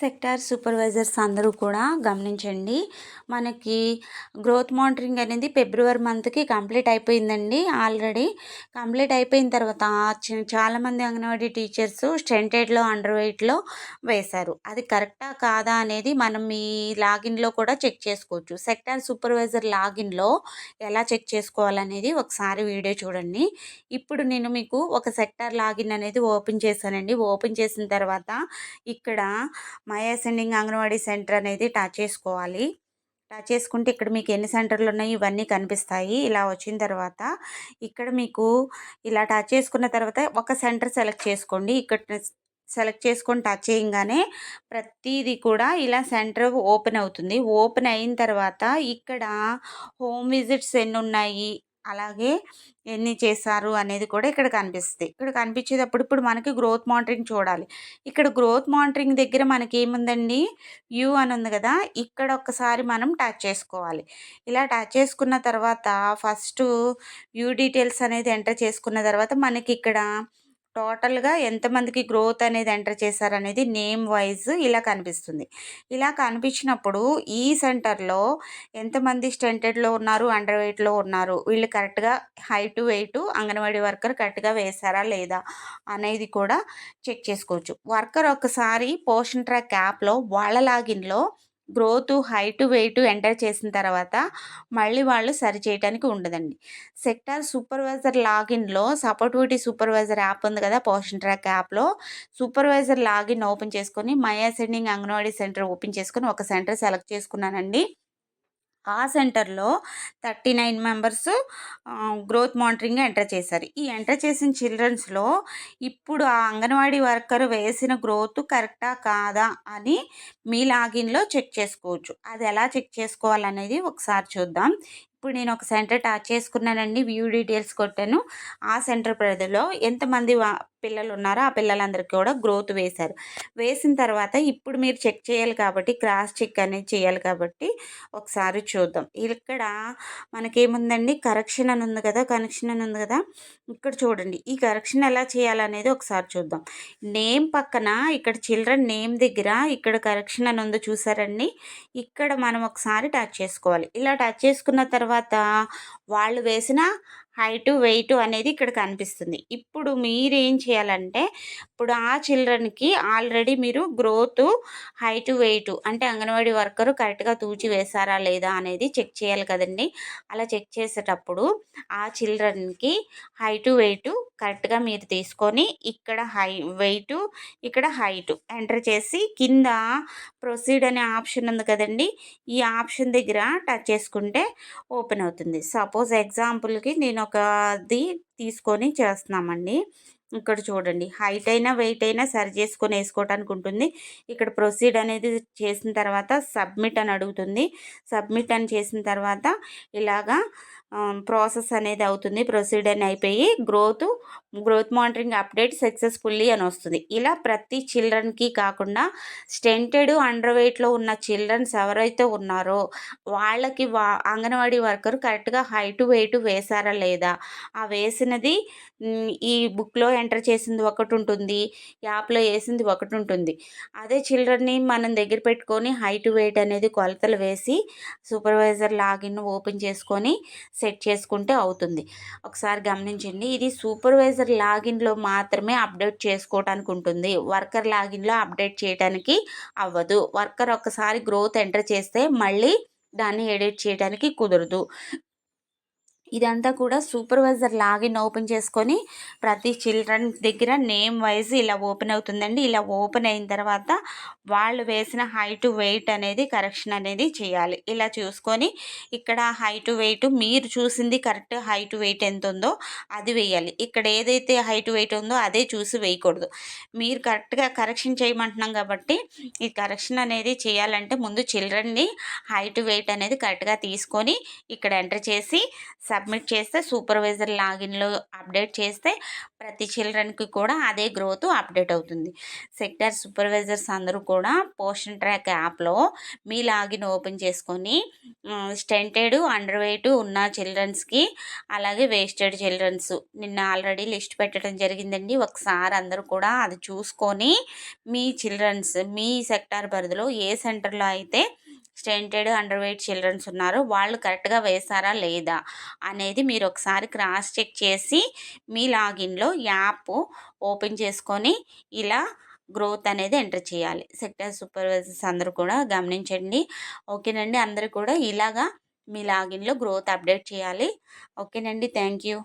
Sector supervisors అందరూ కూడా గమనించండి. మనకి గ్రోత్ మానిటరింగ్ అనేది ఫిబ్రవరి మంత్కి కంప్లీట్ అయిపోయిందండి ఆల్రెడీ. కంప్లీట్ అయిపోయిన తర్వాత చాలామంది అంగన్వాడీ టీచర్స్ స్టెంటెడ్లో అండర్ వెయిట్లో వేశారు. అది కరెక్టా కాదా అనేది మనం మీ లాగిన్లో కూడా చెక్ చేసుకోవచ్చు. సెక్టార్ సూపర్వైజర్ లాగిన్లో ఎలా చెక్ చేసుకోవాలనేది ఒకసారి వీడియో చూడండి. ఇప్పుడు నేను మీకు ఒక సెక్టార్ లాగిన్ అనేది ఓపెన్ చేశానండి. ఓపెన్ చేసిన తర్వాత ఇక్కడ మై అసెండింగ్ అంగన్వాడీ సెంటర్ అనేది టచ్ చేసుకోవాలి. టచ్ చేసుకుంటే ఇక్కడ మీకు ఎన్ని సెంటర్లు ఉన్నాయి ఇవన్నీ కనిపిస్తాయి. ఇలా వచ్చిన తర్వాత ఇక్కడ మీకు ఇలా టచ్ చేసుకున్న తర్వాత ఒక సెంటర్ సెలెక్ట్ చేసుకోండి. ఇక్కడ సెలెక్ట్ చేసుకొని టచ్ చేయగానే ప్రతిదీ కూడా ఇలా సెంటర్ ఓపెన్ అవుతుంది. ఓపెన్ అయిన తర్వాత ఇక్కడ హోమ్ విజిట్స్ ఎన్ని ఉన్నాయి? అలాగే ఎన్ని చేశారు అనేది కూడా ఇక్కడ కనిపిస్తుంది. ఇక్కడ కనిపించేటప్పుడు ఇప్పుడు మనకి గ్రోత్ మానిటరింగ్ చూడాలి. ఇక్కడ గ్రోత్ మానిటరింగ్ దగ్గర మనకి ఏముందండి యూ అని ఉంది కదా ఇక్కడ ఒక్కసారి మనం టచ్ చేసుకోవాలి. ఇలా టచ్ చేసుకున్న తర్వాత ఫస్ట్ వ్యూ డీటెయిల్స్ అనేది ఎంటర్ చేసుకున్న తర్వాత మనకి ఇక్కడ టోటల్గా ఎంతమందికి గ్రోత్ అనేది ఎంటర్ చేశారనేది నేమ్ వైజ్ ఇలా కనిపిస్తుంది. ఇలా కనిపించినప్పుడు ఈ సెంటర్లో ఎంతమంది స్టెంటెడ్లో ఉన్నారు అండర్ వెయిట్లో ఉన్నారు వీళ్ళు కరెక్ట్గా హైట్ వెయిట్ అంగన్వాడీ వర్కర్ కరెక్ట్గా వేశారా లేదా అనేది కూడా చెక్ చేసుకోవచ్చు. వర్కర్ ఒకసారి పోషన్ ట్రాక్ యాప్లో వాళ్ళ లాగిన్లో గ్రోత్ హైట్ వెయిట్ ఎంటర్ చేసిన తర్వాత మళ్ళీ వాళ్ళు సరి చేయడానికి ఉండదండి. సెక్టార్ సూపర్వైజర్ లాగిన్లో సపోర్టివిటీ సూపర్వైజర్ యాప్ ఉంది కదా పోషన్ ట్రాక్ యాప్లో. సూపర్వైజర్ లాగిన్ ఓపెన్ చేసుకొని my ascending anganwadi centre open చేసుకొని ఒక సెంటర్ సెలెక్ట్ చేసుకున్నానండి. ఆ సెంటర్లో thirty nine members growth monitoring enter చేశారు. ఈ ఎంటర్ చేసిన చిల్డ్రన్స్లో ఇప్పుడు ఆ అంగన్వాడీ వర్కర్ వేసిన గ్రోత్ కరెక్టా కాదా అని మీ లాగిన్లో చెక్ చేసుకోవచ్చు. అది ఎలా చెక్ చేసుకోవాలనేది ఒకసారి చూద్దాం. ఇప్పుడు నేను ఒక సెంటర్ టాచ్ చేసుకున్నానండి వ్యూ డీటెయిల్స్ కొట్టాను. ఆ సెంటర్ పరిధిలో ఎంతమంది వా- పిల్లలు ఉన్నారో ఆ పిల్లలందరికీ కూడా గ్రోత్ వేశారు. వేసిన తర్వాత ఇప్పుడు మీరు చెక్ చేయాలి కాబట్టి క్రాస్ చెక్ అనేది చేయాలి కాబట్టి ఒకసారి చూద్దాం. ఇక్కడ మనకేముందండి? కరెక్షన్ అని ఉంది కదా కనెక్షన్ అని ఉంది కదా ఇక్కడ చూడండి. ఈ కరెక్షన్ ఎలా చేయాలనేది ఒకసారి చూద్దాం. నేమ్ పక్కన ఇక్కడ చిల్డ్రన్ నేమ్ దగ్గర ఇక్కడ కరెక్షన్ అని ఉందో చూసారండి? ఇక్కడ మనం ఒకసారి టచ్ చేసుకోవాలి. ఇలా టచ్ చేసుకున్న తర్వాత తర్వాత వాళ్ళు వేసిన హైటు వెయిట్ అనేది ఇక్కడ కనిపిస్తుంది. ఇప్పుడు మీరు ఏం చేయాలంటే ఇప్పుడు ఆ చిల్డ్రన్కి ఆల్రెడీ మీరు గ్రోత్ హైటు వెయిట్ అంటే అంగన్వాడీ వర్కరు కరెక్ట్గా తూచి వేశారా లేదా అనేది చెక్ చేయాలి కదండి. అలా చెక్ చేసేటప్పుడు ఆ చిల్డ్రన్కి హైటు వెయిట్ కరెక్ట్గా మీరు తీసుకొని ఇక్కడ హై వెయిట్ ఇక్కడ హైట్ ఎంటర్ చేసి కింద ప్రొసీడ్ అనే ఆప్షన్ ఉంది కదండి ఈ ఆప్షన్ దగ్గర టచ్ చేసుకుంటే ఓపెన్ అవుతుంది. సపోజ్ ఎగ్జాంపుల్కి నేను ఒకది తీసుకొని చేస్తున్నామండి. ఇక్కడ చూడండి హైట్ అయినా వెయిట్ అయినా సరి చేసుకొని వేసుకోవటానికి ఉంటుంది. ఇక్కడ ప్రొసీడ్ అనేది చేసిన తర్వాత సబ్మిట్ అని అడుగుతుంది. సబ్మిట్ అని చేసిన తర్వాత ఇలాగా ప్రాసెస్ అనేది అవుతుంది. ప్రొసీడ్ అని అయిపోయి growth growth monitoring update successfully అని వస్తుంది. ఇలా ప్రతి చిల్డ్రన్కి కాకుండా స్టెంటెడ్ అండర్ వెయిట్లో ఉన్న చిల్డ్రన్స్ ఎవరైతే ఉన్నారో వాళ్ళకి వా అంగన్వాడీ వర్కర్ కరెక్ట్గా హైట్ వెయిట్ వేశారా లేదా? ఆ వేసినది ఈ బుక్లో ఎంటర్ చేసింది ఒకటి ఉంటుంది యాప్లో వేసింది ఒకటి ఉంటుంది. అదే చిల్డ్రన్ని మనం దగ్గర పెట్టుకొని హైట్ వెయిట్ అనేది కొలతలు వేసి సూపర్వైజర్ లాగిన్ ఓపెన్ చేసుకొని సెట్ చేసుకుంటే అవుతుంది. ఒకసారి గమనించండి. ఇది సూపర్వైజర్ లాగిన్లో మాత్రమే అప్డేట్ చేసుకోవడానికి ఉంటుంది. వర్కర్ లాగిన్లో అప్డేట్ చేయడానికి అవ్వదు. వర్కర్ ఒక్కసారి గ్రోత్ ఎంటర్ చేస్తే మళ్ళీ దాన్ని ఎడిట్ చేయడానికి కుదరదు. ఇదంతా కూడా సూపర్వైజర్ లాగిన్ ఓపెన్ చేసుకొని ప్రతి చిల్డ్రన్ దగ్గర నేమ్ వైజ్ ఇలా ఓపెన్ అవుతుందండి. ఇలా ఓపెన్ అయిన తర్వాత వాళ్ళు వేసిన హైట్ వెయిట్ అనేది కరెక్షన్ అనేది చేయాలి. ఇలా చూసుకొని ఇక్కడ హైట్ వెయిట్ మీరు చూసింది కరెక్ట్ హైట్ వెయిట్ ఎంత ఉందో అది వేయాలి. ఇక్కడ ఏదైతే హైట్ వెయిట్ ఉందో అదే చూసి వేయకూడదు. మీరు కరెక్ట్గా కరెక్షన్ చేయమంటున్నాం కాబట్టి ఈ కరెక్షన్ అనేది చేయాలంటే ముందు చిల్డ్రన్ని హైట్ వెయిట్ అనేది కరెక్ట్గా తీసుకొని ఇక్కడ ఎంటర్ చేసి సబ్మిట్ చేస్తే సూపర్వైజర్ లాగిన్లో అప్డేట్ చేస్తే ప్రతి చిల్డ్రన్కి కూడా అదే గ్రోత్ అప్డేట్ అవుతుంది. సెక్టర్ సూపర్వైజర్స్ అందరూ కూడా పోషన్ ట్రాక్ యాప్లో మీ లాగిన్ ఓపెన్ చేసుకొని స్టెంటెడ్ అండర్ వెయిట్ ఉన్న చిల్డ్రన్స్కి అలాగే వేస్టెడ్ చిల్డ్రన్స్ నిన్న ఆల్రెడీ లిస్ట్ పెట్టడం జరిగిందండి. ఒకసారి అందరూ కూడా అది చూసుకొని మీ చిల్డ్రన్స్ మీ సెక్టార్ పరిధిలో ఏ సెంటర్లో అయితే స్టెంటెడ్ అండర్ వెయిట్ చిల్డ్రన్స్ ఉన్నారో. వాళ్ళు కరెక్ట్గా వేశారా లేదా అనేది మీరు ఒకసారి క్రాస్ చెక్ చేసి మీ లాగిన్లో యాప్ ఓపెన్ చేసుకొని ఇలా గ్రోత్ అనేది ఎంటర్ చేయాలి. సెక్టర్ సూపర్వైజర్స్ అందరూ కూడా గమనించండి. ఓకేనండి? అందరూ కూడా ఇలాగా మీ లాగిన్లో గ్రోత్ అప్డేట్ చేయాలి. ఓకేనండి? Thank you